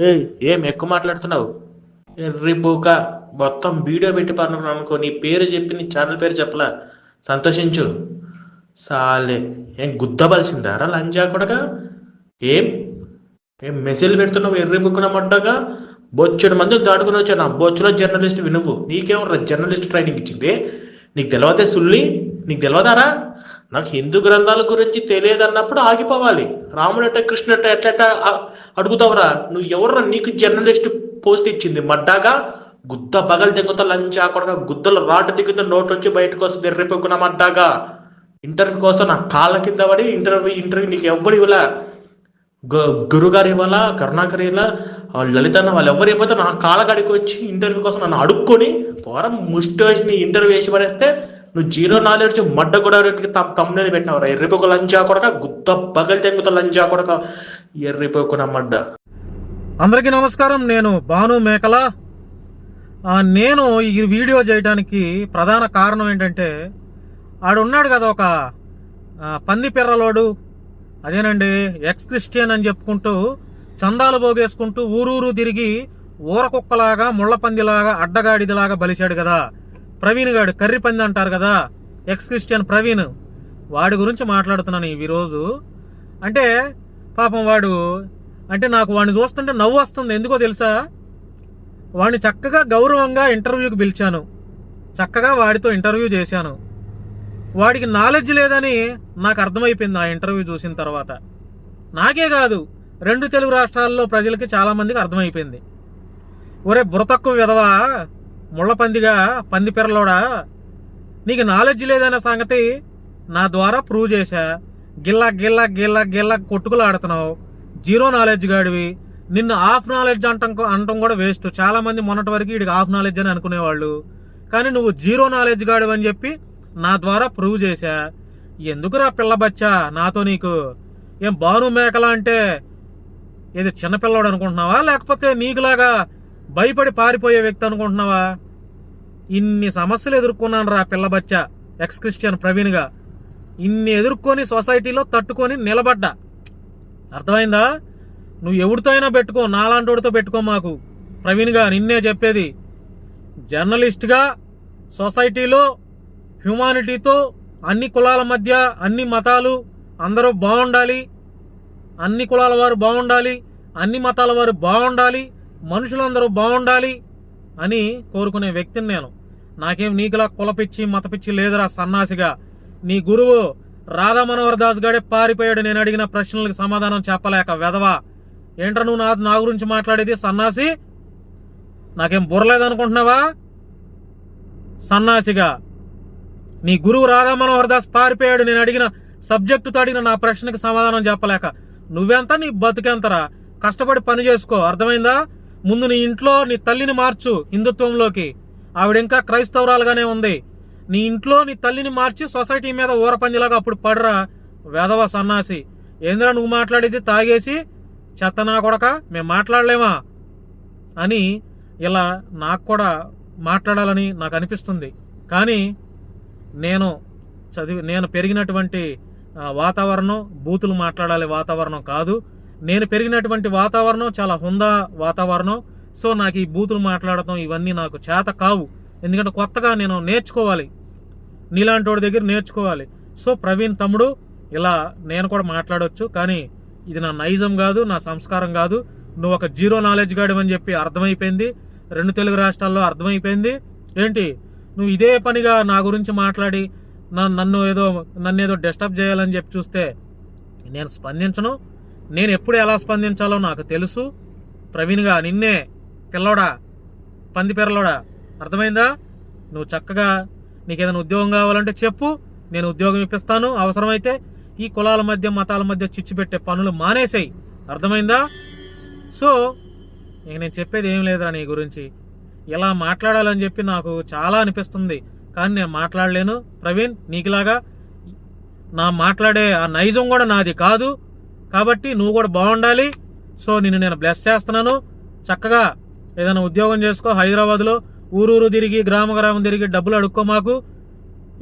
ఏ ఏం ఎక్కువ మాట్లాడుతున్నావు? రేపుక మొత్తం వీడియో పెట్టి పనుకున్నాను అనుకో నీ పేరు చెప్పి నీ ఛానల్ పేరు చెప్పలా? సంతోషించు. సాలే ఏం గుద్దబలిసిందారా లంజా కొడగా ఏం? ఏం మెసేజ్ పెడుతున్నావు ఎర్రి బుక్కున మడ్డగా? బొచ్చెడు మంది దాడుకుని వచ్చాను బొచ్చులో జర్నలిస్ట్ వినువు. నీకేమో జర్నలిస్ట్ ట్రైనింగ్ ఇచ్చింది. నీకు తెలియదే సుల్లి నీకు తెలియదారా నాకు హిందూ గ్రంథాల గురించి తెలియదు అన్నప్పుడు ఆగిపోవాలి. రాముడట కృష్ణుడట ఎట్లట అ- అడుగుతావురా? నువ్వు ఎవర్రా? నీకు జర్నలిస్ట్ పోస్ట్ ఇచ్చింది. మడ్డాగా గుద్ద బగలు దిగుతా లంచా కొడక గుద్దలు రాటు దిగుతా నోట్ వచ్చి బయటకు వస్తుంది ఎర్రిపోకున్న మడ్డాగా. ఇంటర్వ్యూ కోసం నా కాళ్ళ కింద పడి ఇంటర్వ్యూ ఇంటర్వ్యూ నీకు ఎవ్వడు ఇవ్వలే. గురుగారు ఇవ్వాలా కరుణాకర్ ఇవ్వాలా? లలిత లలితన్న వాళ్ళు ఎవరు ఇవ్వతే నా కాళ్ళగడికి వచ్చి ఇంటర్వ్యూ కోసం నన్ను అడుక్కొని పోరం ముష్టి వేసి నీ ఇంటర్వ్యూ వేసి పడేస్తే నువ్వు జీరో నాలెడ్జ్ మడ్డ కూడా తమ్ముని పెట్టినావు ఎర్రిపోకు లంచా కొడక గుద్ద పగలు తెంగుతా లంచా కొడక ఎర్రిపోకున మడ్డ. అందరికీ నమస్కారం. నేను భాను మేకల. నేను ఈ వీడియో చేయడానికి ప్రధాన కారణం ఏంటంటే ఆడున్నాడు కదా ఒక పంది పిర్రలోడు. అదేనండి ఎక్స్ క్రిస్టియన్ అని చెప్పుకుంటూ చందాలు పోగేసుకుంటూ ఊరూరు తిరిగి ఊరకుక్కలాగా ముళ్ళపందిలాగా అడ్డగాడిదిలాగా బలిశాడు కదా. ప్రవీణ్ గాడు కర్రిపంది అంటారు కదా ఎక్స్ క్రిస్టియన్ ప్రవీణ్. వాడి గురించి మాట్లాడుతున్నాను ఈ అంటే పాపం వాడు అంటే నాకు వాడిని చూస్తుంటే నవ్వు వస్తుంది. ఎందుకో తెలుసా? వాడిని చక్కగా గౌరవంగా ఇంటర్వ్యూకి పిలిచాను. చక్కగా వాడితో ఇంటర్వ్యూ చేశాను. వాడికి నాలెడ్జ్ లేదని నాకు అర్థమైపోయింది ఆ ఇంటర్వ్యూ చూసిన తర్వాత. నాకే కాదు రెండు తెలుగు రాష్ట్రాల్లో ప్రజలకి చాలామందికి అర్థమైపోయింది. ఒరే బురతక్కు విధవా? ముళ్ళపందిగా పంది పిర్రలోడా? నీకు నాలెడ్జ్ లేదన్న సంగతి నా ద్వారా ప్రూవ్ చేశా. గిల్లా గిల్లా గిల్ల గిల్లా కొట్టుకులాడుతున్నావు. జీరో నాలెడ్జ్ గాడివి. నిన్ను హాఫ్ నాలెడ్జ్ అంటాం అనటం కూడా వేస్ట్ చాలామంది మొన్నటి వరకు వీడికి హాఫ్ నాలెడ్జ్ అని అనుకునేవాళ్ళు. కానీ నువ్వు జీరో నాలెడ్జ్ గాడివి అని చెప్పి నా ద్వారా ప్రూవ్ చేశా. ఎందుకురా పిల్ల బచ్చా నాతో నీకు? ఏం బాను మేకల అంటే ఇది చిన్నపిల్లవాడు అనుకుంటున్నావా? లేకపోతే నీకులాగా భయపడి పారిపోయే వ్యక్తి అనుకుంటున్నావా? ఇన్ని సమస్యలు ఎదుర్కొన్నాను రా పిల్లబచ్చ ఎక్స్ క్రిస్టియన్ ప్రవీణ్గా. ఇన్ని ఎదుర్కొని సొసైటీలో తట్టుకొని నిలబడ్డా. అర్థమైందా? నువ్వు ఎవరితో అయినా పెట్టుకో నాలాంటోడితో పెట్టుకో మాకు. ప్రవీణ్గా నిన్నే చెప్పేది. జర్నలిస్ట్గా సొసైటీలో హ్యుమానిటీతో అన్ని కులాల మధ్య అన్ని మతాలు అందరూ బాగుండాలి అన్ని కులాల వారు బాగుండాలి అన్ని మతాల వారు బాగుండాలి మనుషులందరూ బాగుండాలి అని కోరుకునే వ్యక్తిని నేను. నాకేం నీకులా కులపిచ్చి మతపిచ్చి లేదురా సన్నాసిగా. నీ గురువు రాధా మనోహర్ దాస్ గాడే పారిపోయాడు. నేను అడిగిన ప్రశ్నలకు సమాధానం చెప్పలేక వెధవా. ఏంట్రా నువ్వు నా నా గురించి మాట్లాడేది సన్నాసి? నాకేం బుర్రలేదనుకుంటున్నావా? సన్నాసిగా. నీ గురువు రాధా మనోహర్ దాస్ పారిపోయాడు. నేను అడిగిన సబ్జెక్టుతో అడిగిన నా ప్రశ్నకి సమాధానం చెప్పలేక. నువ్వెంత? నీ బతుకెంతరా? కష్టపడి పని చేసుకో. అర్థమైందా? ముందు నీ ఇంట్లో నీ తల్లిని మార్చు హిందుత్వంలోకి. ఆవిడ ఇంకా క్రైస్తవురాలుగానే ఉంది. నీ ఇంట్లో నీ తల్లిని మార్చి సొసైటీ మీద ఊరపందిలాగా అప్పుడు పడరా వేదవ సన్నాసి. ఏంద్రా నువ్వు మాట్లాడేది తాగేసి చెత్త నా కొడక మేము మాట్లాడలేమా? అని ఇలా నాకు కూడా మాట్లాడాలని నాకు అనిపిస్తుంది. కానీ నేను చదివి నేను పెరిగినటువంటి వాతావరణం బూతులు మాట్లాడాలి వాతావరణం కాదు. నేను పెరిగినటువంటి వాతావరణం చాలా హుందా వాతావరణం. సో నాకు ఈ బూతులు మాట్లాడటం ఇవన్నీ నాకు చేత కావు. ఎందుకంటే కొత్తగా నేను నేర్చుకోవాలి. నీలాంటి వాడి దగ్గర నేర్చుకోవాలి. సో ప్రవీణ్ తమ్ముడు ఇలా నేను కూడా మాట్లాడవచ్చు కానీ ఇది నా నైజం కాదు నా సంస్కారం కాదు. నువ్వు ఒక జీరో నాలెడ్జ్ గాడివని చెప్పి అర్థమైపోయింది. రెండు తెలుగు రాష్ట్రాల్లో అర్థమైపోయింది. ఏంటి? నువ్వు ఇదే పనిగా నా గురించి మాట్లాడి నన్ను ఏదో నన్ను ఏదో డిస్టర్బ్ చేయాలని చెప్పి చూస్తే నేను స్పందించను. నేను ఎప్పుడు ఎలా స్పందించాలో నాకు తెలుసు. ప్రవీణ్గా నిన్నే పిల్లోడా? పంది పిల్లలోడా అర్థమైందా? నువ్వు చక్కగా నీకు ఏదైనా ఉద్యోగం కావాలంటే చెప్పు. నేను ఉద్యోగం ఇప్పిస్తాను. అవసరమైతే ఈ కులాల మధ్య మతాల మధ్య చిచ్చు పెట్టే పనులు మానేసాయి. అర్థమైందా? సో ఇక నేను చెప్పేది ఏం లేదురా నీ గురించి. ఇలా మాట్లాడాలని చెప్పి నాకు చాలా అనిపిస్తుంది. కానీ నేను మాట్లాడలేను. ప్రవీణ్ నీకులాగా నా మాట్లాడే ఆ నైజం కూడా నాది కాదు. కాబట్టి నువ్వు కూడా బాగుండాలి. సో నిన్ను నేను బ్లెస్ చేస్తున్నాను. చక్కగా ఏదైనా ఉద్యోగం చేసుకో హైదరాబాద్లో ఊరూరు తిరిగి గ్రామ గ్రామం తిరిగి డబ్బులు అడుక్కో మాకు.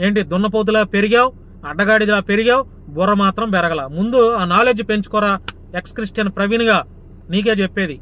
ఏంటి? దున్నపోతులా పెరిగావు అడ్డగాడిదిలా పెరిగావు బుర్ర మాత్రం పెరగల. ముందు ఆ నాలెడ్జ్ పెంచుకోరా ఎక్స్ క్రిస్టియన్ ప్రవీణ్గా నీకే చెప్పేది.